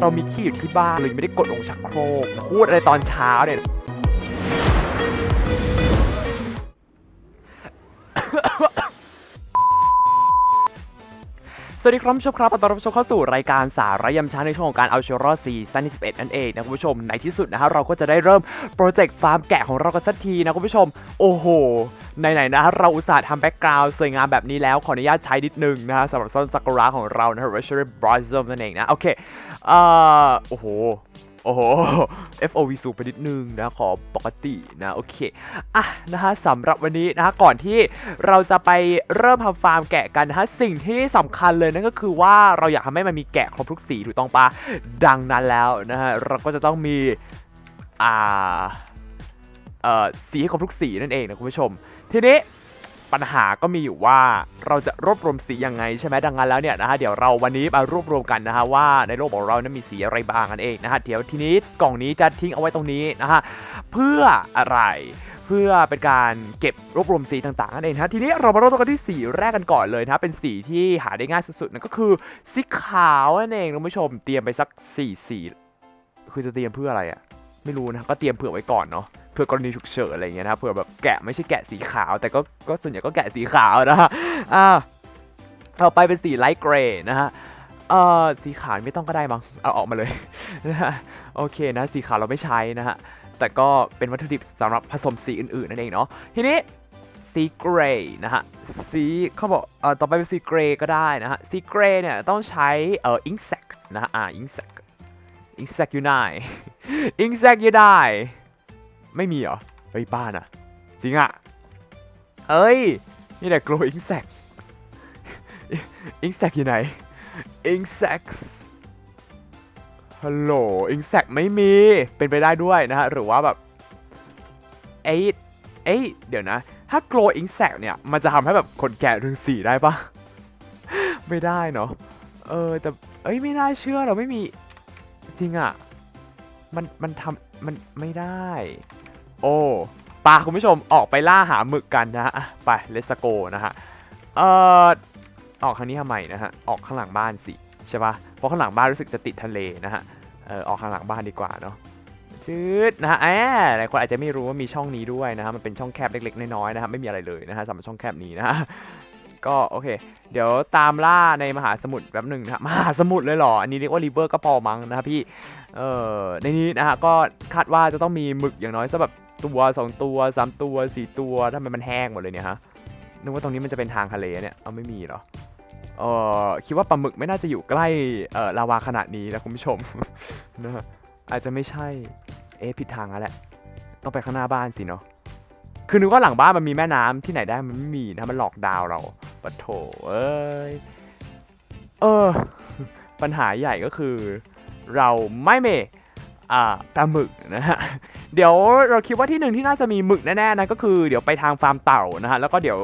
เรามีขี้อยู่ที่บ้านเลยงไม่ได้กดลงชักโครกพูดอะไรตอนเช้าเนี่ย วัสดีครับผู้ชมครับตอนรับชมเข้าสู่รายการสาระยำช้าในช่วงของการเอาเชอรอซีซั่นที่11 นั่นเองนะคุณผู้ชมในที่สุดนะฮะเราก็จะได้เริ่มโปรเจกต์ฟาร์มแกะของเรากันสักทีนะคุณผู้ชม โอ้โหไหนๆนะเราอุตส่าห์ทำแบ็กกราวด์สวยงามแบบนี้แล้วขออนุญาตใช้นิดนึงนะฮะสำหรับต้นซากุระของเรานะฮะ r a s h e r y Blossom นั่นเองนะ โอเคเอ่อโอ้โห โอ้โห FOV สูงไปนิดนึงนะขอปกตินะโอเคอะนะฮะสำหรับวันนี้นะฮะก่อนที่เราจะไปเริ่มทำฟาร์มแกะกันนะฮะสิ่งที่สำคัญเลยนั่นก็คือว่าเราอยากทำให้มันมีแกะครบทุกสีถูกต้องปะดังนั้นแล้วนะฮะเราก็จะต้องมีอ่าเอ่อสีให้ครบทุกสีนั่นเองนะคุณผู้ชมทีนี้ ปัญหาก็มีอยู่ว่าเราจะรวบรวมสียังไงใช่ไหมดังนั้นแล้วเนี่ยนะฮะเดี๋ยวเราวันนี้มารวบรวมกันนะฮะว่าในโลกของเรานั้นมีสีอะไรบ้างนั่นเองนะฮะเดี๋ยวทีนี้กล่องนี้จะทิ้งเอาไว้ตรงนี้นะฮะเพื่ออะไรเพื่อเป็นการเก็บรวบรวมสีต่างๆนั่นเองนะทีนี้เรามาเริ่มต้นกันที่สีแรกกันก่อนเลยนะเป็นสีที่หาได้ง่ายสุดๆนั่นก็คือสีขาวนั่นเองคุณผู้ชมเตรียมไปสักสี่สีคือจะเตรียมเพื่ออะไรอะ ไม่รู้นะก็เตรียมเผื่อไว้ก่อนเนาะเพื่อกรณีฉุกเฉินอะไรเงี้ยนะเผื่อแบบแกะไม่ใช่แกะสีขาว แต่ก็ก็ส่วนใหญ่ก็แกะสีขาวนะฮะอ่าต่อไปเป็นสีไลท์เกรย์นะฮะเอ่อสีขาวไม่ต้องก็ได้มั้งเอาออกมาเลยนะโอเคนะสีขาวเราไม่ใช้นะฮะแต่ก็เป็นวัตถุดิบสำหรับผสมสีอื่นๆนั่นเองเนาะทีนี้สีเกรย์นะฮะสีเขาบอกเอ่อต่อไปเป็นสีเกรย์ก็ได้นะฮะสีเกรย์เนี่ยต้องใช้เอ่ออิงแซกนะฮะอ่าอิงแซกอิงแซกยูไน อิงแซกยู่ได้ ไม่มีเหรอ เฮ้ยบ้านอะจริงอะเอ้ย นี่แหละ glow insect insect อยู่ไหน insect ฮัลโหล insect ไม่มี เป็นไปได้ด้วยนะฮะ หรือว่าแบบเอ้ยเอ้ยเดี๋ยวนะ ถ้า glow insect เนี่ย มันจะทำให้แบบคนแก่ถึงสีได้ปะไม่ได้เนาะ เออ แต่ เอ้ย ไม่น่าเชื่อเราไม่มี จริงอะ มันมันทำมันไม่ได้ โอ้ปาคุณผู้ชมออกไปล่าหาหมึกกันนะฮะไปเลสโกนะฮะเอ่อออกข้างนี้ทำไมนะฮะออกข้างหลังบ้านสิใช่ปะเพราะข้างหลังบ้านรู้สึกจะติดทะเลนะฮะเออออกข้างหลังบ้านดีกว่าเนาะจืดนะฮะแอบหลายคนอาจจะไม่รู้ว่ามีช่องนี้ด้วยนะฮะมันเป็นช่องแคบเล็กๆน้อยๆนะฮะไม่มีอะไรเลยนะฮะสำหรับช่องแคบนี้นะฮะ ก็โอเค เดี๋ยวตามล่าในมหาสมุทรแป๊บหนึ่งนะมหาสมุทรเลยเหรอ อันนี้เรียกว่าริเวอร์ก็พอมั้งนะครับพี่ เอ่อ ในนี้นะฮะก็คาดว่าจะต้องมีหมึกอย่างน้อยสักแบบตัวสองตัวสามตัวสี่ตัวทำไมมันแห้งหมดเลยเนี่ยฮะ นึกว่าตรงนี้มันจะเป็นทางทะเลเนี่ย เอาไม่มีหรอ เออคิดว่าปลาหมึกไม่น่าจะอยู่ใกล้ เออลาวาขนาดนี้นะคุณผู้ชมนะฮะอาจจะไม่ใช่ เอ๊ะผิดทางแล้วแหละ ต้องไปข้างหน้าบ้านสิเนาะคือนึกว่าหลังบ้านมันมีแม่น้ำที่ไหนได้มันไม่มีนะมันหลอกดาวเรา ปะโถเอ้ย เออ ปัญหาใหญ่ก็คือ เราไม่เมอ่าปลาหมึกนะฮะ เดี๋ยวเราคิดว่าที่หนึ่งที่น่าจะมีหมึกแน่ๆนะก็คือเดี๋ยวไปทางฟาร์มเต่านะฮะ แล้วก็เดี๋ยว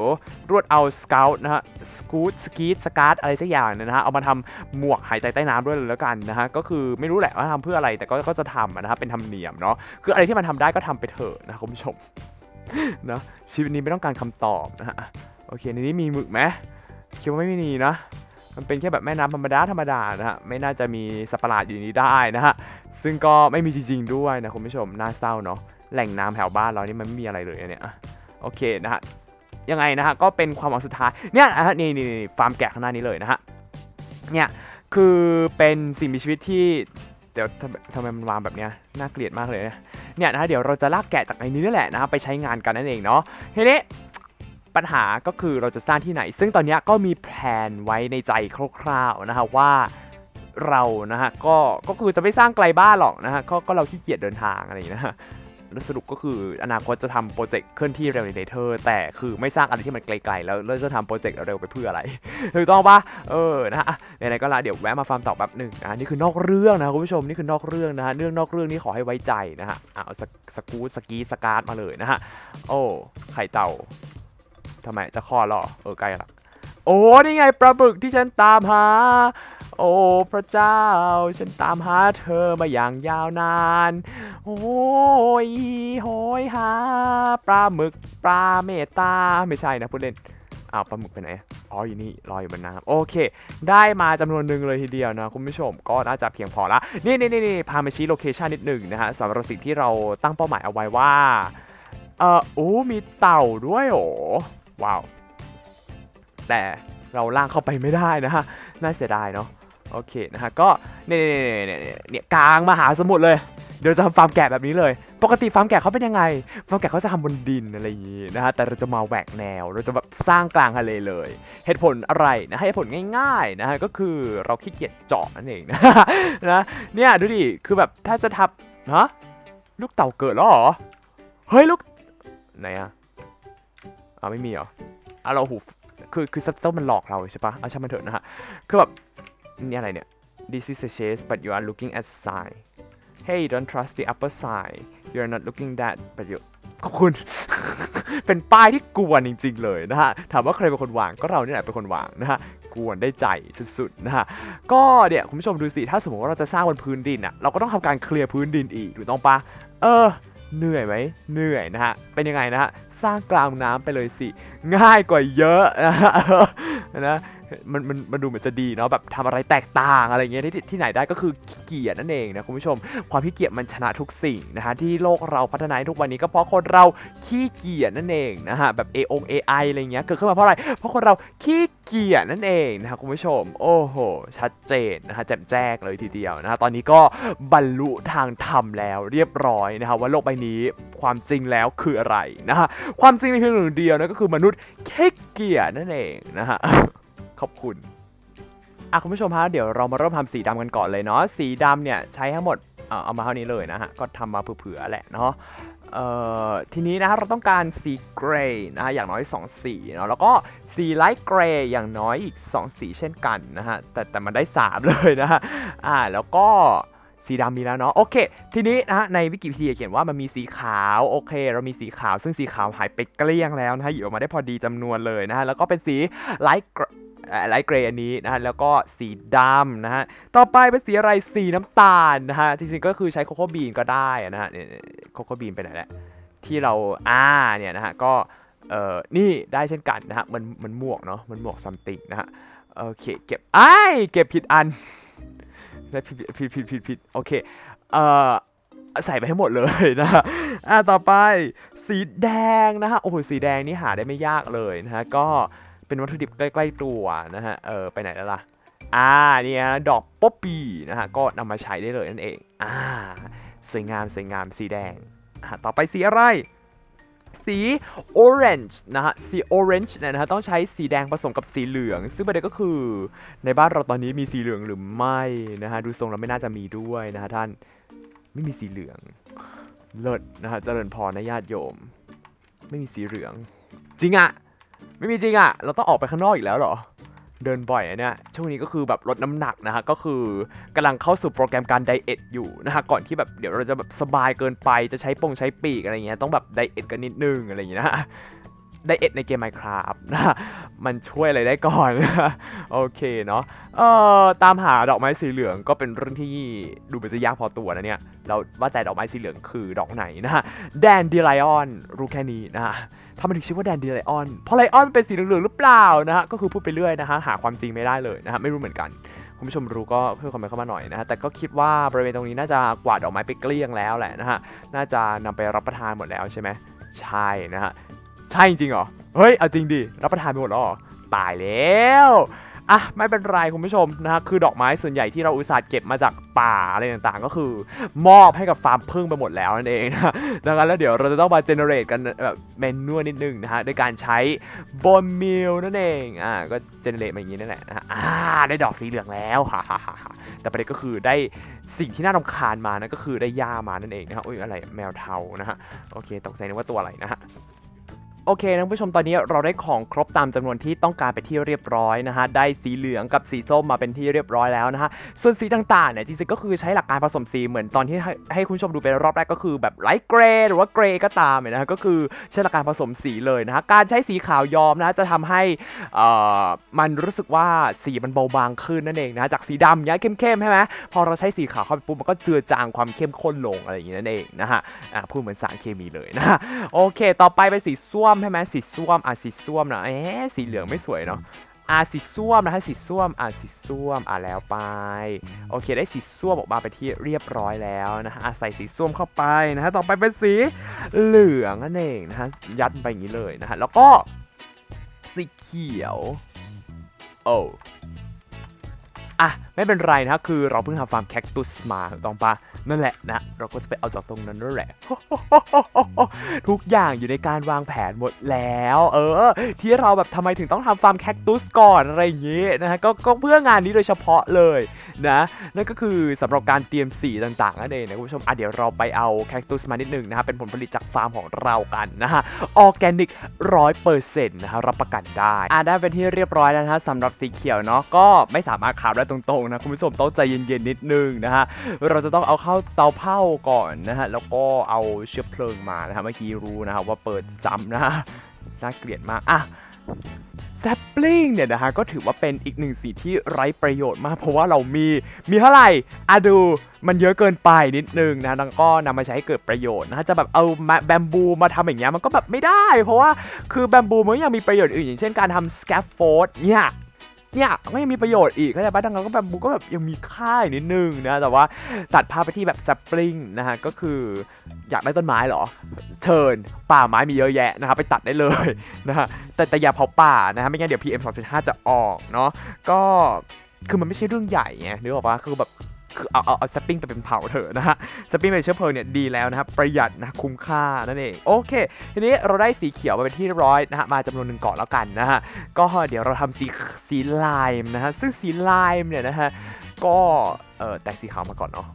รวดเอาสเกลนะฮะ สกูตสกีตสกาดอะไรสักอย่างเนยนะฮะ เอามาทำหมวกหายใจใต้น้ำด้วยเลยแล้วกันนะฮะ ก็คือไม่รู้แหละว่าทำเพื่ออะไรแต่ก็ก็จะทำนะฮะเป็นธรรมเนียมเนาะ คืออะไรที่มันทำได้ก็ทำไปเถอะนะคุณผู้ชมเนาะชีวิตนี้ไม่ต้องการคำตอบนะฮะ โอเคในนี้มีหมึกไหมคิดว่าไม่มีนะมันเป็นแค่แบบแม่น้ำธรรมดาธรรมดานะฮะไม่น่าจะมีสัตว์ประหลาดอยู่นี้ได้นะฮะซึ่งก็ไม่มีจริงๆด้วยนะคุณผู้ชมน่าเศร้าเนาะแหล่งน้ำแถวบ้านเรานี่มันไม่มีอะไรเลยเนี่ยโอเคนะฮะยังไงนะฮะก็เป็นความหวังสุดท้ายเนี่ยนะฮะนี่นี่นี่ฟาร์มแกะข้างหน้านี้เลยนะฮะเนี่ยคือเป็นสิ่งมีชีวิตที่เดี๋ยวทำทำไมมันวางแบบเนี้ยน่าเกลียดมากเลยเนี่ยนะฮะเดี๋ยวเราจะลากแกะจากในนี้นี่แหละนะฮะไปใช้งานกันนั่นเองเนาะทีนี้ ปัญหาก็คือเราจะสร้างที่ไหน ซึ่งตอนนี้ก็มีแผนไว้ในใจคร่าวๆนะฮะว่าเรานะฮะก็ก็คือจะไม่สร้างไกลบ้านหรอกนะฮะก็ก็เราขี้เกียจเดินทางอะไรอย่างนี้นะฮะสรุปก็คืออนาคตจะทำโปรเจกต์เคลื่อนที่เร็วในเนเธอร์แต่คือไม่สร้างอะไรที่มันไกลๆ แล้วเราจะทำโปรเจกต์เร็วไปเพื่ออะไรถูกต้องปะเออนะฮะอะไหนๆก็ละเดี๋ยวแวะมาฟาร์มต่อแป๊บหนึ่งนะะนี่คือนอกเรื่องนะคุณผู้ชมนี่คือนอกเรื่องนะฮะเรื่องนอกเรื่องนี่ขอให้ไว้ใจนะฮะเอาสกูสกีสการ์ดมาเลยนะฮะโอ้ไข่เต่า ทำไมจะคลอดหรอเออใกล้ละโอ้นี่ไงปลาบึกที่ฉันตามหา โอ้พระเจ้า ฉันตามหาเธอมาอย่างยาวนาน โอ้ยโหยหาปลาหมึกปลาเมตตาไม่ใช่นะพูดเล่นอ้าวปลาหมึกไปไหนอ๋ออยู่นี่ลอยอยู่บนน้ำโอเค ได้มาจำนวนหนึ่งเลยทีเดียวนะคุณผู้ชมก็น่าจะเพียงพอละนี่นี่นี่นี่พามาชี้โลเคชันนิดหนึ่งนะฮะสำหรับสิ่งที่เราตั้งเป้าหมายเอาไว้ว่าเออโอ้มีเต่าด้วยโอ้ ว้าว แต่เราล่างเข้าไปไม่ได้นะฮะ น่าเสียดายเนาะ โอเคนะฮะ ก็เนี่ยเนี่ยเนี่ยเนี่ยเนี่ยกลางมหาสมุทรเลย เดี๋ยวจะทำฟาร์มแกะแบบนี้เลย ปกติฟาร์มแกะเขาเป็นยังไง ฟาร์มแกะเขาจะทำบนดินอะไรอย่างนี้นะฮะ แต่เราจะมาแหวกแนว เราจะแบบสร้างกลางทะเลเลย เหตุผลอะไรนะเหตุผลง่ายๆนะฮะ ก็คือเราขี้เกียจเจาะนั่นเองนะนะ เนี่ยดูดิ คือแบบถ้าจะทับฮะลูกเต่าเกิดแล้วเหรอ เฮ้ยลูกไหนอะ อ้าวไม่มีเหรออะเราหูคือคือซับเตอร์มันหลอกเราใช่ปะเอาช่างมันเถอะนะฮะ คือแบบนี่อะไรเนี่ย this is a chase but you are looking at side hey don't trust the upper side you are not looking that but you ขอบคุณ เป็นป้ายที่กวนจริง ๆ เลยนะฮะ ถามว่าใครเป็นคนวางก็เราเนี่ยแหละเป็นคนวางนะฮะ กวนได้ใจสุดๆนะฮะ ก็เนี่ยคุณผู้ชมดูสิ ถ้าสมมติว่าเราจะสร้างบนพื้นดินอะเราก็ต้องทำการเคลียร์พื้นดินอีกถูกต้องปะเออ เหนื่อยไหมเหนื่อยนะฮะ เป็นยังไงนะฮะ สร้างกลางน้ำไปเลยสิ ง่ายกว่าเยอะนะฮะนะ มันมันมันดูเหมือนจะดีเนาะแบบทำอะไรแตกต่างอะไรเงี้ยที่ที่ไหนได้ก็คือขี้เกียจนั่นเองนะคุณผู้ชม ความขี้เกียจมันชนะทุกสิ่งนะฮะที่โลกเราพัฒนาทุกวันนี้ก็เพราะคนเราขี้เกียจนั่นเองนะฮะแบบ A อง AI อะไรเงี้ยเกิดขึ้นมาเพราะอะไร เพราะคนเราขี้เกียจนั่นเองนะครับคุณผู้ชม โอ้โห ชัดเจนนะฮะแจ่มแจ้งเลยทีเดียวนะฮะตอนนี้ก็บรรลุทางธรรมแล้วเรียบร้อยนะฮะว่าโลกใบนี้ความจริงแล้วคืออะไรนะฮะความจริงมีเพียงหนึ่งเดียวนะก็คือมนุษย์ขี้เกียจนั่นเองนะฮะ ขอบคุณอะคุณผู้ชมฮะเดี๋ยวเรามาเริ่มทำสีดำกันก่อนเลยเนาะสีดำเนี่ยใช้ทั้งหมดเอาเอามาเท่านี้เลยนะฮะก็ทำมาเผื่อๆแหละเนาะเอ่อทีนี้นะฮะเราต้องการสีเกรย์นะฮะอย่างน้อย 2 สีเนาะแล้วก็สีไลท์เกรย์อย่างน้อยอีก 2 สีเช่นกันนะฮะแต่แต่มันได้ 3 เลยนะฮะอ่าแล้วก็สีดำมีแล้วเนาะโอเค ทีนี้นะฮะในวิกิพีเดียเขียนว่ามันมีสีขาวโอเค เรามีสีขาวซึ่งสีขาวหายไปเกลี้ยงแล้วนะฮะหยิบออกมาได้พอดีจำนวนเลยนะฮะแล้วก็เป็นสีไลท์ ไลท์เกรย์อันนี้นะฮะแล้วก็สีดำนะฮะต่อไปเป็นสีอะไรสีน้ำตาลนะฮะจริงๆก็คือใช้โคโค่บีนก็ได้นะฮะเนี่ยโคโค่บีนไปไหนแหละที่เราอ่าเนี่ยนะฮะก็เอ่อนี่ได้เช่นกันนะฮะมันมันหมวกเนาะมันหมวกซัมติงนะฮะโอเคเก็บไอ้เก็บผิดอันแล้วผิดผิดผิดผิดผิดโอเคเอ่อใส่ไปให้หมดเลยนะฮะอ่าต่อไปสีแดงนะฮะโอ้โหสีแดงนี่หาได้ไม่ยากเลยนะฮะก็ เป็นวัตถุดิบใกล้ๆตัวนะฮะ เออไปไหนแล้วล่ะ อ่าเนี่ยดอกป๊อปปี้นะฮะก็นำมาใช้ได้เลยนั่นเอง อ่าสวยงามสวยงามสีแดงต่อไปสีอะไร สี orange นะฮะ สี orange เนี่ยนะฮะต้องใช้สีแดงผสมกับสีเหลือง ซึ่งประเด็นก็คือในบ้านเราตอนนี้มีสีเหลืองหรือไม่นะฮะดูทรงแล้วไม่น่าจะมีด้วยนะฮะท่านไม่มีสีเหลือง เลิศนะฮะเจริญพรนะญาติโยม ไม่มีสีเหลือง จริงอะ ไม่มีจริงอะเราต้องออกไปข้างนอกอีกแล้วเหรอ เดินบ่อยเนี่ย ช่วงนี้ก็คือแบบลดน้ำหนักนะฮะ ก็คือกำลังเข้าสู่โปรแกรมการไดเอทอยู่นะฮะ ก่อนที่แบบเดี๋ยวเราจะแบบสบายเกินไป จะใช้ปงใช้ปีกอะไรเงี้ย ต้องแบบไดเอทกันนิดนึงอะไรอย่างเงี้ยนะไดเอทในเกม Minecraft นะฮะมันช่วยอะไรได้ก่อน โอเคเนาะเอ่อตามหาดอกไม้สีเหลืองก็เป็นเรื่องที่ดูเหมือนจะยากพอตัวนะเนี่ย เราว่าแต่ดอกไม้สีเหลืองคือดอกไหนนะฮะแดนดีไลออนรู้แค่นี้นะฮะ ทำไมถึงชื่อว่าแดนดีไลออน เพราะไลออนเป็นสีเหลืองๆหรือเปล่านะฮะ ก็คือพูดไปเรื่อยนะฮะ หาความจริงไม่ได้เลยนะฮะ ไม่รู้เหมือนกัน คุณผู้ชมรู้ก็เพิ่มคอมเมนต์เข้ามาหน่อยนะฮะ แต่ก็คิดว่าบริเวณตรงนี้น่าจะกวาดดอกไม้ไปเกลี้ยงแล้วแหละนะฮะ น่าจะนำไปรับประทานหมดแล้วใช่ไหมใช่นะฮะ ใช่จริงเหรอ เฮ้ย เอาจริงดิ รับประทานไปหมดแล้วเหรอตายแล้ว อะไม่เป็นไรคุณผู้ชมนะฮะคือดอกไม้ส่วนใหญ่ที่เราอุตส่าห์เก็บมาจากป่าอะไรต่างๆ ก็คือ มอบให้กับฟาร์มพึ่งไปหมดแล้วนั่นเองนะดังนั้นแล้วเดี๋ยวเราจะต้องมาเจเนเรตกันแบบเมนูนิดนึงนะฮะด้วยการใช้บนมิลนั่นเองอ่าก็เจเนเรตมาอย่างนี้นั่นแหละนะฮะอ่าได้ดอกสีเหลืองแล้วฮ่าฮ่าฮ่าแต่ประเด็นก็คือได้สิ่งที่น่ารำคาญมานั่นก็คือได้หญ้ามานั่นเองนะฮะอุ้ยอะไรแมวเทานะฮะโอเคตกใจนึกว่าตัวอะไรนะฮะ โอเคนะผู้ชมตอนนี้เราได้ของครบตามจำนวนที่ต้องการไปที่เรียบร้อยนะฮะได้สีเหลืองกับสีส้มมาเป็นที่เรียบร้อยแล้วนะฮะส่วนสีต่างๆเนี่ยจริงๆก็คือใช้หลักการผสมสีเหมือนตอนที่ให้ให้คุณชมดูไปรอบแรกก็คือแบบไลท์เกรย์หรือว่าเกรย์ก็ตามเนี่ยนะฮะก็คือใช้หลักการผสมสีเลยนะฮะการใช้สีขาวยอมนะจะทำให้เอ่อมันรู้สึกว่าสีมันเบาบางขึ้นนั่นเองนะจากสีดำเนี้ยเข้มๆใช่ไหมพอเราใช้สีขาวเข้าไปปุ๊บมันก็เจือจางความเข้มข้นลงอะไรอย่างนี้นั่นเองนะฮะอะพูดเหมือนสารเคมีเลยนะะโอเค ต่อไปเป็นสีส้วมมใช่ไหมสีส้วมอะสีส้วมนะเอ๊ะสีเหลืองไม่สวยเนาะอะสีส้วมนะฮะสีส้วมอะสีส้วมอะแล้วไป โอเคได้สีส้วมออกมาไปที่เรียบร้อยแล้วนะฮะอะใส่สีส้วมเข้าไปนะฮะต่อไปเป็นสีเหลืองนั่นเองนะฮะยัดไปอย่างนี้เลยนะฮะแล้วก็สีเขียวโอ้ อะไม่เป็นไรนะคือเราเพิ่งทำฟาร์มแคคตุสมาถูกต้องปะนั่นแหละนะ เราก็จะไปเอาจากตรงนั้นนั่นแหละ ทุกอย่างอยู่ในการวางแผนหมดแล้ว เออ ที่เราแบบทำไมถึงต้องทำฟาร์มแคคตุสก่อนอะไรอย่างงี้นะฮะก็ก็เพื่องานนี้โดยเฉพาะเลยนะนั่นก็คือสำหรับการเตรียมสีต่างๆนั่นเองนะคุณผู้ชมอะเดี๋ยวเราไปเอาแคคตุสมานิดหนึ่งนะฮะเป็นผลผลิตจากฟาร์มของเรากันนะฮะออร์แกนิกร้อยเปอร์เซ็นต์นะฮะรับประกันได้อะได้เป็นที่เรียบร้อยแล้วนะฮะสำหรับสีเขียวเนาะก็ไม่สามารถขาวได้ตรงๆนะคุณผู้ชมต้องใจเย็นๆนิดนึงนะฮะเราจะต้องเอาเข้าเตาเผาก่อนนะฮะแล้วก็เอาเชื้อเพลิงมานะฮะเมื่อกี้รู้นะฮะว่าเปิดซ้ำนะฮะน่าเกลียดมากอะแซปปลิงเนี่ยนะฮะก็ถือว่าเป็นอีกหนึ่งสีที่ไร้ประโยชน์มาก เพราะว่าเรามีมีเท่าไหร่อะดูมันเยอะเกินไปนิดนึงนะแล้วก็นำมาใช้ให้เกิดประโยชน์นะฮะจะแบบเอามาแบมบูมาทำอย่างเงี้ยมันก็แบบไม่ได้ เพราะว่าคือแบมบูมันยังมีประโยชน์อื่นอย่างเช่นการทำสแคฟโฟดเนี่ย เนี่ยก็ยังมีประโยชน์อีกเข้าใจปะดังนั้นก็แบบบูก็แบบยังมีค่าอยู่นิดนึงนะแต่ว่าตัดภาพไปที่แบบสปริงนะฮะก็คืออยากได้ต้นไม้เหรอ เชิญป่าไม้มีเยอะแยะนะครับไปตัดได้เลยนะฮะแต่แต่อย่าเผาป่านะฮะไม่งั้นเดี๋ยว PM 2.5 จะออกเนาะก็คือมันไม่ใช่เรื่องใหญ่ไงนึกออกว่าคือแบบ คือเอาเอาเอาสปริงไปเป็นเผาเถอะนะฮะสปริงเป็นเชื้อเพลิงเนี่ยดีแล้วนะครับประหยัดนะคุ้มค่านั่นเองโอเค ทีนี้เราได้สีเขียวมาเป็นที่เรียบร้อยนะฮะมาจำนวนหนึ่งก่อนแล้วกันนะฮะก็เดี๋ยวเราทำสีสีลายมนะฮะซึ่งสีลายมเนี่ยนะฮะก็เออแต่สีขาวมาก่อนเนาะ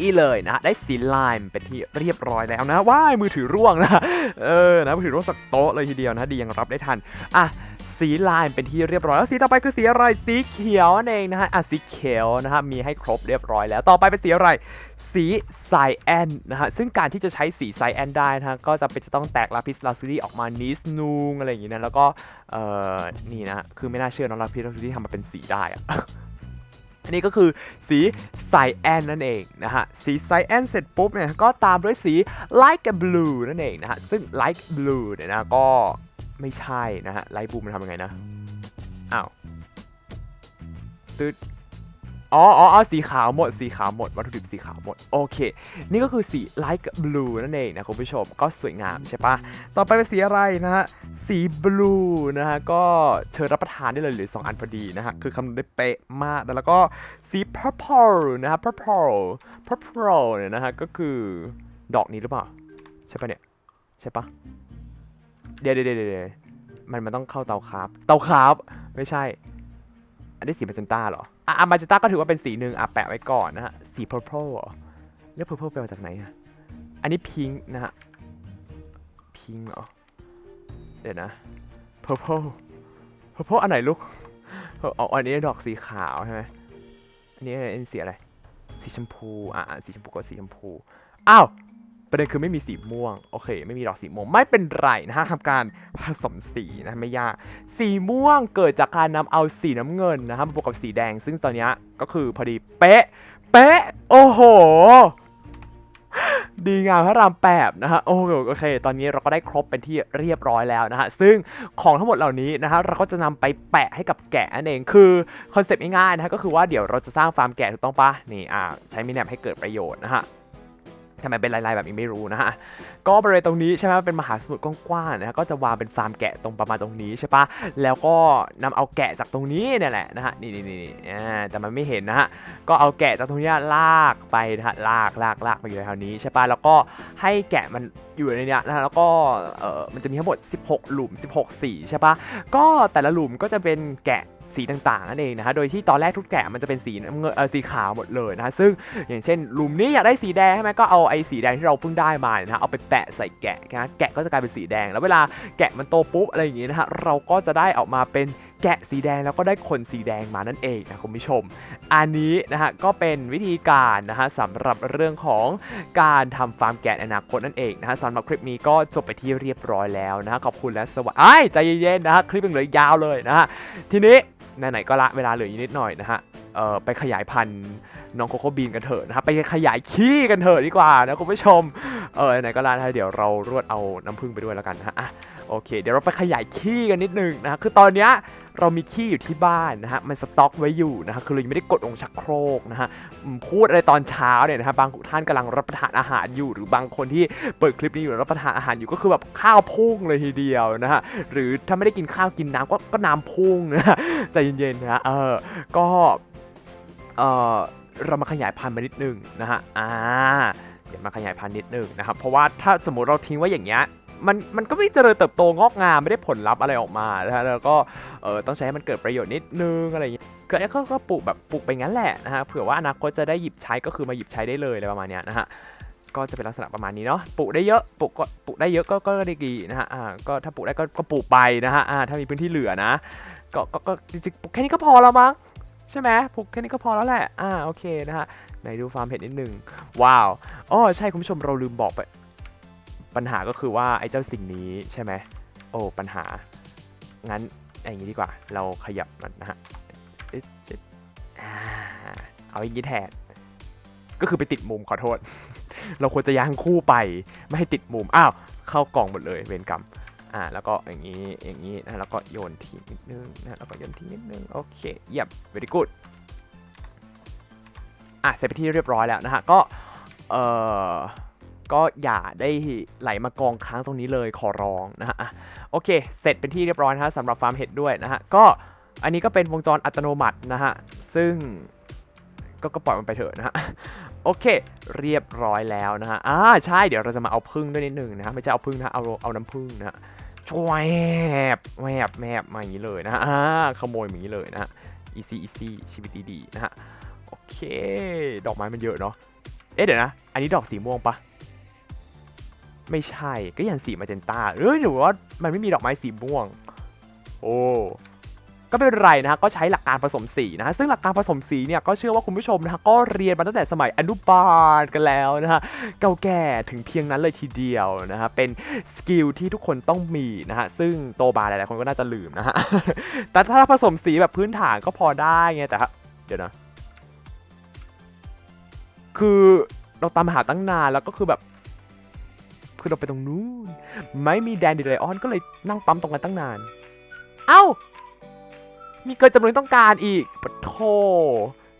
นี่เลยนะฮะได้สีลายเป็นที่เรียบร้อยแล้วนะว้ายมือถือร่วงนะเออนะมือถือร่วงสักโต๊ะเลยทีเดียวนะดียังรับได้ทันอะ สีลายเป็นที่เรียบร้อยแล้วสีต่อไปคือสีอะไรสีเขียวนั่นเองนะฮะอะสีเขียวนะฮะมีให้ครบเรียบร้อยแล้วต่อไปเป็นสีอะไรสีไซแอนนะฮะซึ่งการที่จะใช้สีไซแอนได้นะฮะก็จะเป็นจะต้องแตกลาพิสลาซูรี่ออกมานิสนูงอะไรอย่างงี้นะแล้วก็เอ่อนี่นะคือไม่น่าเชื่อเนอะลาพิสลาซูรี่ทำมาเป็นสีได้อะ อันนี้ก็คือสีไซแอนนั่นเองนะฮะ สีไซแอนเสร็จปุ๊บเนี่ยก็ตามด้วยสี like a blue นั่นเองนะฮะ ซึ่ง like blue เนี่ยนะก็ไม่ใช่นะฮะ like blue มันทำยังไงนะ อ้าวตึ๊ดอ๋ออ๋ออ๋อสีขาวหมด สีขาวหมด วัตถุดิบสีขาวหมด โอเค นี่ก็คือสี light blue นั่นเองนะคุณผู้ชม ก็สวยงามใช่ปะ ต่อไปเป็นสีอะไรนะฮะ สี blue นะฮะก็เชิญรับประทานได้เลยหรือ 2 อันพอดีนะฮะคือคำนวณได้เป๊ะมาก แล้วก็สี purple นะฮะ purple purple เนี่ยนะฮะก็คือดอกนี้หรือเปล่า ใช่ปะเนี่ย ใช่ปะเดี๋ยวเดี๋ยวเดี๋ยวเดมันมันต้องเข้าเตาคาราฟเตาคาราฟไม่ใช่ อันนี้สีมาเจนต้าเหรอ อะมาเจนต้าก็ถือว่าเป็นสีหนึ่งอะแปะไว้ก่อนนะฮะ สี purple เหรอเรียก purple ไปมาจากไหนอะอันนี้ pink นะฮะ pink เหรอ เดี๋ยวนะ purple purple อันไหนลูกอ๋ออันนี้ดอกสีขาวใช่ไหมอันนี้อันเสีอะไร สีชมพู อะสีชมพูกับสีชมพู อ้าวประเด็นคือไม่มีสีม่วง โอเค ไม่มีดอกสีม่วง ไม่เป็นไรนะฮะทำการผสมสีนะไม่ยาก สีม่วงเกิดจากการนำเอาสีน้ำเงินนะครับมาบวกกับสีแดง ซึ่งตอนนี้ก็คือพอดีเป๊ะ เป๊ะ โอ้โห ดีงามพระรามแปดนะฮะโอเคโอเค ตอนนี้เราก็ได้ครบเป็นที่เรียบร้อยแล้วนะฮะซึ่งของทั้งหมดเหล่านี้นะฮะเราก็จะนำไปแปะให้กับแกะนั่นเองคือคอนเซปต์ง่ายๆนะฮะก็คือว่าเดี๋ยวเราจะสร้างฟาร์มแกะถูกต้องปะนี่อ่าใช้มินิแมปให้เกิดประโยชน์นะฮะ ทำไมเป็นลายๆแบบนี้ไม่รู้นะฮะก็บริเวณตรงนี้ใช่ไหมเป็นมหาสมุทรกว้างๆนะฮะก็จะวางเป็นฟาร์มแกะตรงประมาณตรงนี้ใช่ปะแล้วก็นำเอาแกะจากตรงนี้เนี่ยแหละนะฮะนี่นี่นี่แต่มันไม่เห็นนะฮะก็เอาแกะจากตรงนี้ลากไปนะฮะลากลากลากไปอยู่แถวนี้ใช่ปะแล้วก็ให้แกะมันอยู่ในเนี้ยนะฮะแล้วก็เออมันจะมีทั้งหมด 16 หลุม 16 สีใช่ปะก็แต่ละหลุมก็จะเป็นแกะ สีต่างๆนั่นเองนะฮะ โดยที่ตอนแรกทุกแกะมันจะเป็นสีน้ำเงินเออสีขาวหมดเลยนะฮะ ซึ่งอย่างเช่นหลุมนี้อยากได้สีแดงใช่ไหมก็เอาไอ้สีแดงที่เราเพิ่งได้มาเนี่ยนะฮะ เอาไปแปะใส่แกะนะแกะก็จะกลายเป็นสีแดง แล้วเวลาแกะมันโตปุ๊บอะไรอย่างงี้นะฮะ เราก็จะได้ออกมาเป็น แกะสีแดงแล้วก็ได้ขนสีแดงมานั่นเองนะคุณผู้ชม อันนี้นะฮะก็เป็นวิธีการนะฮะสำหรับเรื่องของการทำฟาร์มแกะในอนาคตนั่นเองนะฮะสำหรับคลิปนี้ก็จบไปที่เรียบร้อยแล้วนะฮะขอบคุณและสวัสดีใจเย็นๆนะฮะคลิปยังเหลือยาวเลยนะฮะทีนี้ไหนๆก็ละเวลาเหลืออีกนิดหน่อยนะฮะเอ่อไปขยายพันธุ์น้องโคโคบีนกันเถอะนะครับไปขยายขี้กันเถอะดีกว่านะคุณผู้ชมเออไหนก็ล้วนะเดี๋ยวเรารวดเอาน้ำผึ้งไปด้วยแล้วกันนะฮะ โอเค เดี๋ยวเราไปขยายขี้กันนิดนึงนะฮะคือตอนเนี้ยเรามีขี้อยู่ที่บ้านนะฮะ มันสต็อกไว้อยู่นะฮะ คือเรายังไม่ได้กดลงชักโครกนะฮะ พูดอะไรตอนเช้าเนี่ยนะฮะ บางท่านกำลังรับประทานอาหารอยู่ หรือบางคนที่เปิดคลิปนี้อยู่รับประทานอาหารอยู่ก็คือแบบข้าวพุ่งเลยทีเดียวนะฮะ หรือถ้าไม่ได้กินข้าวกินน้ำก็ก็น้ำพุ่งนะฮะ ใจเย็นๆนะฮะ เออ ก็ เออเรามาขยายพันธุ์มานิดนึงนะฮะ อ่าเดี๋ยวมาขยายพันธุ์นิดนึงนะครับ เพราะว่าถ้าสมมติเราทิ้งไว้อย่างเงี้ย มันมันก็ไม่เจริญเติบโตงอกงามไม่ได้ผลลัพธ์อะไรออกมานะฮะแล้วก็เออต้องใช้ให้มันเกิดประโยชน์นิดนึงอะไรอย่างเงี้ยก็ก็ก็ปลูกแบบปลูกไปงั้นแหละนะฮะเผื่อว่าอนาคตจะได้หยิบใช้ก็คือมาหยิบใช้ได้เลยอะไรประมาณเนี้ยนะฮะก็จะเป็นลักษณะประมาณนี้เนาะปลูกได้เยอะปลูกก็ปลูกได้เยอะก็ก็ด้ดีนะฮะอ่าก็ถ้าปลูกได้ก็ก็ปลูกไปนะฮะอ่าถ้ามีพื้นที่เหลือนะก็ก็ก็จริงๆปลูกแค่นี้ก็พอแล้วมั้งใช่ไหมปลูกแค่นี้ก็พอแล้วแหละอ่าโอเคนะฮะไหนดูฟาร์มเห็ดนิดนึงว้าวอ๋อใช่คุณผู้ชมเราลืมบอกไป ปัญหาก็คือว่าไอ้เจ้าสิ่งนี้ใช่ไหมโอ้ปัญหา งั้นอย่างนี้ดีกว่า เราขยับมันนะฮะเอ๊ะเอาอย่างนี้แทนก็คือไปติดมุมขอโทษ เราควรจะย้างคู่ไปไม่ให้ติดมุมอ้าวเข้ากล่องหมดเลยเวรกรรมอ่าแล้วก็อย่างนี้อย่างนี้นะแล้วก็โยนทิ้งนิดนึงนะแล้วก็โยนทิ้งนิดนึงโอเคเยี่ยม very good อะเสร็จไปที่เรียบร้อยแล้วนะฮะก็เอ่อ ก็อย่าได้ไหลมากองค้างตรงนี้เลยขอร้องนะฮะโอเค เสร็จเป็นที่เรียบร้อยนะฮะสำหรับฟาร์มเห็ดด้วยนะฮะก็อันนี้ก็เป็นวงจรอัตโนมัตินะฮะซึ่งก็ก็ปล่อยมันไปเถอะนะฮะโอเค เรียบร้อยแล้วนะฮะอ่าใช่เดี๋ยวเราจะมาเอาพึ่งด้วยนิดนึงนะฮะไม่ใช่เอาพึ่งนะเอาเอาน้ำพึ่งนะฮะช่วยแอบแอบแอบมาอย่างนี้เลยนะฮะอ่าขโมยอย่างนี้เลยนะฮะ easy easy ชีวิตดีๆนะฮะโอเค ดอกไม้มันเยอะเนาะเอ๊ะเดี๋ยวนะ อันนี้ดอกสีม่วงปะ ไม่ใช่ก็ยังสีมาเจนตาเอ้ยหรือว่ามันไม่มีดอกไม้สีม่วง โอ้ก็ไม่เป็นไรนะฮะก็ใช้หลักการผสมสีนะฮะซึ่งหลักการผสมสีเนี่ยก็เชื่อว่าคุณผู้ชมนะฮะก็เรียนมาตั้งแต่สมัยอนุบาลกันแล้วนะฮะเก่าแก่ถึงเพียงนั้นเลยทีเดียวนะฮะเป็นสกิลที่ทุกคนต้องมีนะฮะซึ่งโตมาหลายๆคนก็น่าจะลืมนะฮะแต่ถ้าผสมสีแบบพื้นฐานก็พอได้ไงแต่ฮะเดี๋ยวนะ คือเราตามหาตั้งนานแล้วก็คือแบบ คือเราไปตรงนู้น ไม่มีแดนดิไลออนก็เลยนั่งปั๊มตรงนั้นตั้งนาน เอ้า มีเกินจำนวนต้องการอีกปะโท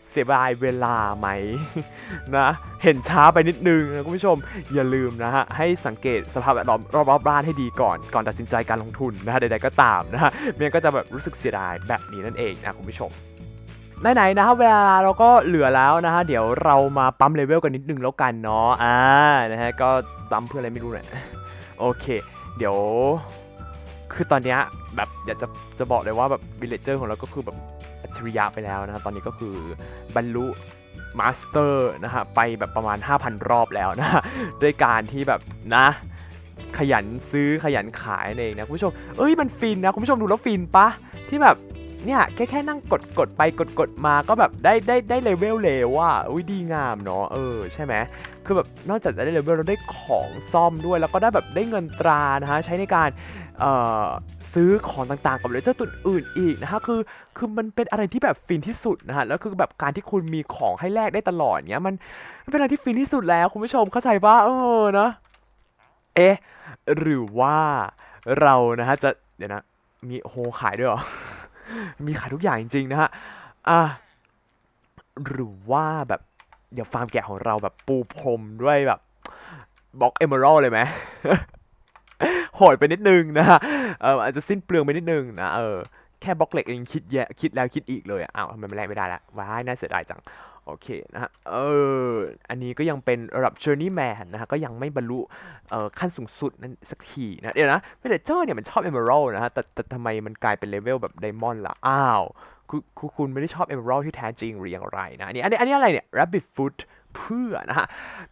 เสียดายเวลาไหมนะ เห็นช้าไปนิดนึงนะคุณผู้ชม อย่าลืมนะฮะ ให้สังเกตสภาพแวดล้อมรอบๆบ้านให้ดีก่อน ก่อนตัดสินใจการลงทุนนะฮะใดๆก็ตามนะฮะไม่งั้นก็จะแบบรู้สึกเสียดายแบบนี้นั่นเองนะคุณผู้ชม ไหนๆนะครับเวลาเราก็เหลือแล้วนะฮะเดี๋ยวเรามาปั๊มเลเวลกันนิดนึงแล้วกันเนาะอ่านะฮะก็ปั๊มเพื่ออะไรไม่รู้เนี่ยโอเค เดี๋ยว คือตอนเนี้ยแบบอยากจะจะบอกเลยว่าแบบวิลเลเจอร์ของเราก็คือแบบอัจฉริยะไปแล้วนะฮะตอนนี้ก็คือบรรลุมาสเตอร์นะฮะไปแบบประมาณ 5,000 รอบแล้วนะฮะด้วยการที่แบบนะขยันซื้อขยันขายนั่นเองนะคุณผู้ชม เอ้ยมันฟินนะคุณผู้ชมดูแล้วฟินปะที่แบบ เนี่ยแค่แค่นั่งกดกดไปกดกดมาก็แบบได้ได้ได้เลเวลเลวว่าอุ้ยดีงามเนาะเออใช่ไหมคือแบบนอกจากจะได้เลเวลเราได้ของซ่อมด้วย แล้วก็ได้แบบได้เงินตรานะฮะใช้ในการเอ่อซื้อของต่างๆ กับเลเจอร์ตัวอื่นอีกนะฮะคือคือมันเป็นอะไรที่แบบฟินที่สุดนะฮะแล้วคือแบบการที่คุณมีของให้แลกได้ตลอดเนี้ยมันมันเป็นอะไรที่ฟินที่สุดแล้วคุณผู้ชมเข้าใจป่ะเออเนาะเอ๊ะหรือว่าเรานะฮะจะเดี๋ยวนะมีโฮขายด้วยเหรอ มีขายทุกอย่างจริงๆนะฮะอะหรือว่าแบบเดี๋ยวฟาร์มแกะของเราแบบปูพรมด้วยแบบบล็อกเอเมอรัลเลยไหมโหดไปนิดนึงนะฮะเอออาจจะสิ้นเปลืองไปนิดนึงนะเออ แค่บล็อกเหล็กเองคิดแยะคิดแล้วคิดอีกเลยอะอ้าวทำไมมันแลกไม่ได้ละว้ายน่าเสียดายจังโอเคนะฮะเอออันนี้ก็ยังเป็นระดับ journeyman นะฮะก็ยังไม่บรรลุเอ่อขั้นสูงสุดนั้นสักทีนะเดี๋ยวนะเวลเจอร์เนี่ยมันชอบ emerald นะฮะแต่แต่ทำไมมันกลายเป็นเลเวลแบบ diamond ล่ะอ้าวคือคือคุณไม่ได้ชอบ Emerald ที่แท้จริงหรืออย่างไรนะอันนี้อันนี้อันนี้อะไรเนี่ย Rabbit Foot เพื่อนะฮะ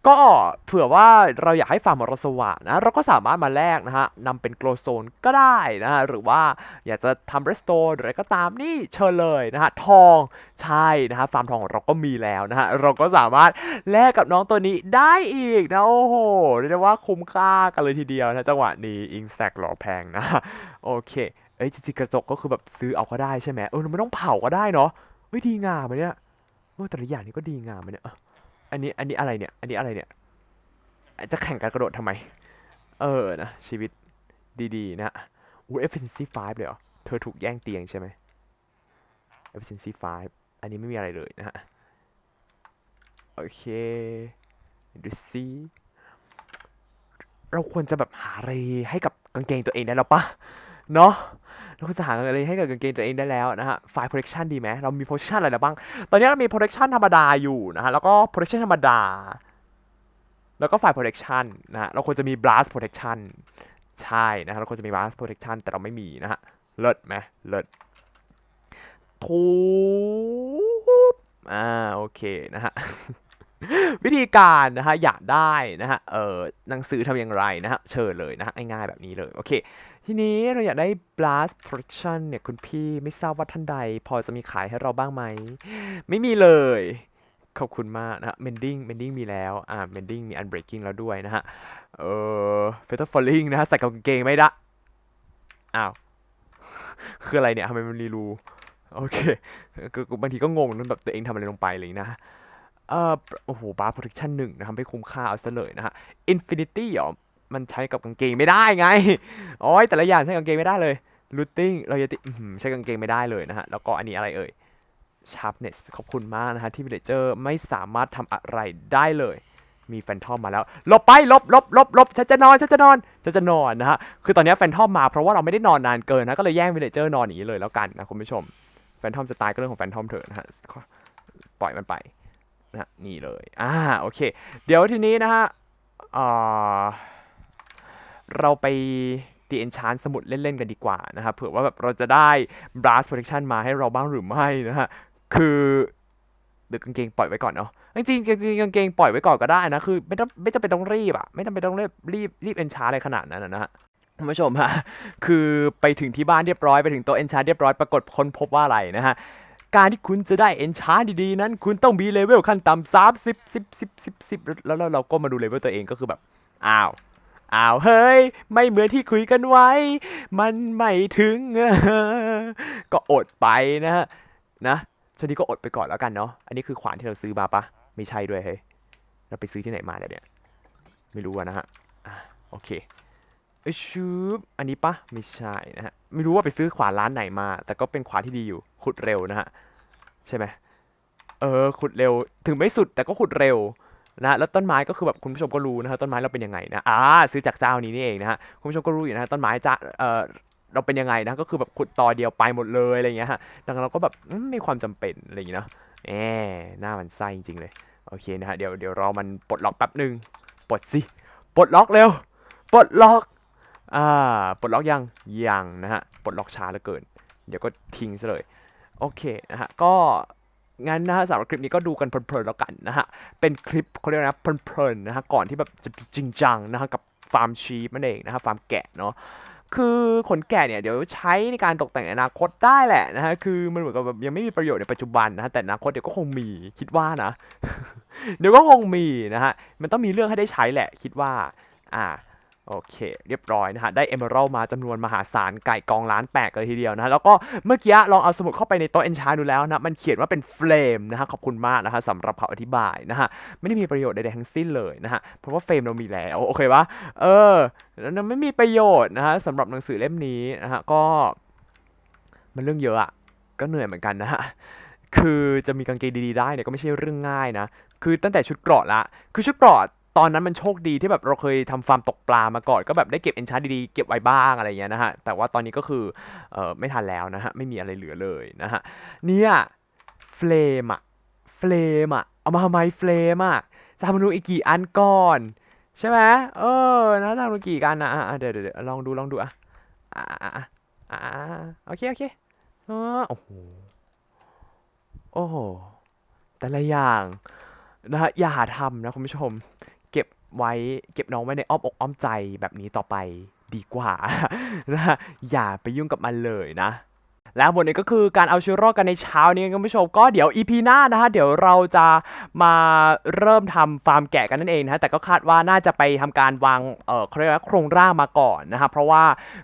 ก็เผื่อว่าเราอยากให้ฟาร์มของเราสว่างนะเราก็สามารถมาแลกนะฮะนำเป็นโกลโซนก็ได้นะฮะหรือว่าอยากจะทำ Redstone หรืออะไรก็ตามนี่เชิญเลยนะฮะทองใช่นะฮะฟาร์มทองของเราก็มีแล้วนะฮะเราก็สามารถแลกกับน้องตัวนี้ได้อีกนะโอ้โหเรียกได้ว่าคุ้มค่ากันเลยทีเดียวนะจังหวะนี้อิงแซกหล่อแพงนะโอเคเอ้ยจริงๆกระจกก็คือแบบซื้อเอาก็ได้ใช่ไหมเออไม่ต้องเผาก็ได้เนาะเฮ้ยดีงามเลยเนี่ยโอ้แต่ละอย่างนี่ก็ดีงามเลยเนี่ย อันนี้อันนี้อะไรเนี่ย อันนี้อะไรเนี่ย จะแข่งกันกระโดดทำไม เออนะ ชีวิตดีๆ นะอู้ efficiency 5เลยเหรอ เธอถูกแย่งเตียงใช่ไหม efficiency 5อันนี้ไม่มีอะไรเลยนะฮะ โอเค ดูสิเราควรจะแบบหาอะไรให้กับกางเกงตัวเองได้แล้วปะ เนาะเราควรจะหาอะไรให้กับกางเกงตัวเองได้แล้วนะฮะไฟ protection ดีไหมเรามี protection อะไรบ้าง ตอนนี้เรามี protection ธรรมดาอยู่นะฮะ แล้วก็ protection ธรรมดา แล้วก็ไฟ protection นะฮะ เราควรจะมี blast protection ใช่นะฮะ เราควรจะมี blast protection แต่เราไม่มีนะฮะ เลิศไหมเลิศทูบอ่า โอเคนะฮะ วิธีการนะฮะอยากได้นะฮะเอ่อหนังสือทำอย่างไรนะฮะเชิญเลยนะฮะง่ายๆแบบนี้เลย โอเค ทีนี้เราอยากได้ blast protection เนี่ยคุณพี่ไม่ทราบว่าท่านใด พอจะมีขายให้เราบ้างไหม ไม่มีเลย ขอบคุณมากนะฮะ mending mending มีแล้ว อ่า mending มี unbreaking แล้วด้วยนะฮะ เออ fatal falling นะฮะใส่กับกางเกงไม่ได้ อ้าว คืออะไรเนี่ยทำไมมันรีรูโอเค บางทีก็งงนะแบบตัวเองทำอะไรลงไปเลยนะ เอ่อโอ้โห bar protection หนึ่งนะครับไม่คุ้มค่าเอาซะเลยนะฮะ infinity เหรอมันใช้กับกางเกงไม่ได้ไงโอ้ยแต่ละอย่างใช้กางเกงไม่ได้เลย looting เราจะติใช้กางเกงไม่ได้เลยนะฮะ แล้วก็อันนี้อะไรเอ่ย sharpness ขอบคุณมากนะฮะ ที่ villager ไม่สามารถทำอะไรได้เลย มีแฟนทอมมาแล้วหลบไปหลบหลบหลบหลบฉันจะนอนฉันจะนอนฉันจะนอนนะฮะ คือตอนนี้แฟนทอมมาเพราะว่าเราไม่ได้นอนนานเกินนะ ก็เลยแย่ง villager นอนอย่างนี้เลยแล้วกันนะคุณผู้ชม แฟนทอมจะตายก็เรื่องของแฟนทอมเถอะนะฮะ ปล่อยมันไป นะนี่เลยอ่าโอเค เดี๋ยวทีนี้นะฮะเราไปตีเอนชานสมุดเล่น ๆ กันดีกว่านะครับเผื่อว่าแบบเราจะได้ blast protection มาให้เราบ้างหรือไม่นะฮะคือเดี๋ยวกางเกงปล่อยไว้ก่อนเนาะจริงจริงกางเกงปล่อยไว้ก่อนก็ได้นะคือไม่ต้องไม่จำเป็นต้องรีบอะไม่จำเป็นต้องรีบรีบรีบเอนชาอะไรขนาดนั้นนะฮะคุณผู้ชมฮะคือไปถึงที่บ้านเรียบร้อยไปถึงโต๊ะเอนชาเรียบร้อยปรากฏค้นพบว่าอะไรนะฮะ การที่คุณจะได้เอนชาร์ดีๆนั้น คุณต้องมีเลเวลขั้นต่ำสามสิบสิบสิบสิบสิบแล้วแล้วเราก็มาดูเลเวลตัวเองก็คือแบบ อ้าวอ้าวเฮ้ย ไม่เหมือนที่คุยกันไว้ มันไม่ถึง ก็อดไปนะฮะนะช่วงนี้ก็อดไปก่อนแล้วกันเนาะอันนี้คือขวานที่เราซื้อมาปะไม่ใช่ด้วยเฮ้ยเราไปซื้อที่ไหนมาเนี่ยไม่รู้นะฮะโอเค เอ้ยชูบอันนี้ปะไม่ใช่นะฮะไม่รู้ว่าไปซื้อขวานร้านไหนมา แต่ก็เป็นขวานที่ดีอยู่ขุดเร็วนะฮะใช่ไหมเออขุดเร็วถึงไม่สุดแต่ก็ขุดเร็วนะแล้วต้นไม้ก็คือแบบคุณผู้ชมก็รู้นะฮะต้นไม้เราเป็นยังไงนะอ่าซื้อจากเจ้านี้นี่เองนะฮะคุณผู้ชมก็รู้อยู่นะฮะต้นไม้จะเออเราเป็นยังไงนะก็คือแบบขุดตอเดียวไปหมดเลยอะไรเงี้ยฮะดังนั้นเราก็แบบมไม่ความจำเป็นอะไรอย่างเงี้ยเนะแหมหน้ามันไส้จริงๆเลยโอเคนะฮะเดี๋ยวเดี๋ยวรอมันปลดล็อกแป๊บหนึ่งปลดสิปลดล็อกเร็วปลดล็อก อ่าปลดล็อกยังยังนะฮะปลดล็อกช้าเหลือเกิน เดี๋ยวก็ทิ้งซะเลย โอเคนะฮะก็งั้นนะฮะสำหรับคลิปนี้ก็ดูกันเพลินๆแล้วกันนะฮะ เป็นคลิปเขาเรียกนะเพลินๆนะฮะก่อนที่แบบจะจริงจังนะฮะกับฟาร์มชีพนั่นเองนะฮะฟาร์มแกะเนาะคือขนแกะเนี่ยเดี๋ยวใช้ในการตกแต่งอนาคตได้แหละนะฮะคือมันเหมือนกับแบบยังไม่มีประโยชน์ในปัจจุบันนะฮะแต่อนาคตเดี๋ยวก็คงมีคิดว่านะ เดี๋ยวก็คงมีนะฮะมันต้องมีเรื่องให้ได้ใช้แหละคิดว่าอ่า โอเค เรียบร้อยนะฮะ ได้เอเมอรัลมาจำนวนมหาศาลไก่กองล้านแปกเลยทีเดียวนะฮะ แล้วก็เมื่อกี้ลองเอาสมุดเข้าไปในโต๊ะเอนชาดูแล้วนะ มันเขียนว่าเป็นเฟลมนะฮะ ขอบคุณมากนะฮะสำหรับคำอธิบายนะฮะ ไม่ได้มีประโยชน์ใดๆทั้งสิ้นเลยนะฮะ เพราะว่าเฟรมเรามีแล้ว โอเคปะเออแล้วไม่มีประโยชน์นะฮะสำหรับหนังสือเล่มนี้นะฮะ ก็ มันเรื่องเยอะอะก็เหนื่อยเหมือนกันนะฮะ คือจะมีกางเกงดีๆได้เนี่ยก็ไม่ใช่เรื่องง่ายนะ คือตั้งแต่ชุดเกราะละ คือชุดเกราะ ตอนนั้นมันโชคดีที่แบบเราเคยทำฟาร์มตกปลามาก่อนก็แบบได้เก็บเอนชาร์ดีๆเก็บไว้บ้างอะไรเงี้ยนะฮะแต่ว่าตอนนี้ก็คือเออไม่ทันแล้วนะฮะไม่มีอะไรเหลือเลยนะฮะเนี่ยเฟลมอะเฟลมอะเอามาทำไมเฟลมอะจะทำมาดูอีกกี่อันก่อน ใช่ไหมเออนะทำมากี่กันนะอะอะเดี๋ยวเดี๋ยวเดี๋ยวลองดูลองดูอะอะอะอะอะอะโอเคโอเคเออโอ้โหโอ้โหแต่ละอย่างนะฮะอย่าทำนะคุณผู้ชม ไว้ เก็บน้องไว้ในอ้อมอกอ้อมใจแบบนี้ต่อไปดีกว่านะอย่าไปยุ่งกับมันเลยนะ แล้วหมดนี้ก็คือการเอาชีวิตรอดกันในเช้านี้คุณผู้ชมก็เดี๋ยว EP หน้านะฮะเดี๋ยวเราจะมาเริ่มทำฟาร์มแกะกันนั่นเองนะฮะแต่ก็คาดว่าน่าจะไปทำการวางเอ่อเขาเรียกว่าโครงร่างมาก่อนนะครับเพราะว่า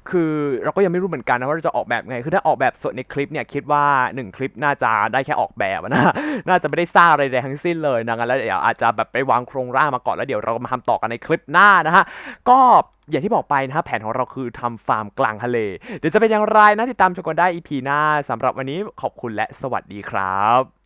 คือเราก็ยังไม่รู้เหมือนกันนะว่าเราจะออกแบบไงคือถ้าออกแบบสดในคลิปเนี่ยคิดว่า 1 คลิปน่าจะได้แค่ออกแบบนะน่าจะไม่ได้สร้างอะไรใดทั้งสิ้นเลยนะงั้นแล้วเดี๋ยวอาจจะแบบไปวางโครงร่างมาก่อนแล้วเดี๋ยวเรามาทำต่อกันในคลิปหน้านะฮะก็ อย่างที่บอกไปนะฮะแผนของเราคือทำฟาร์มกลางทะเล เดี๋ยวจะเป็นอย่างไรนะติดตามชมกันได้ EP หน้าสำหรับวันนี้ขอบคุณและสวัสดีครับ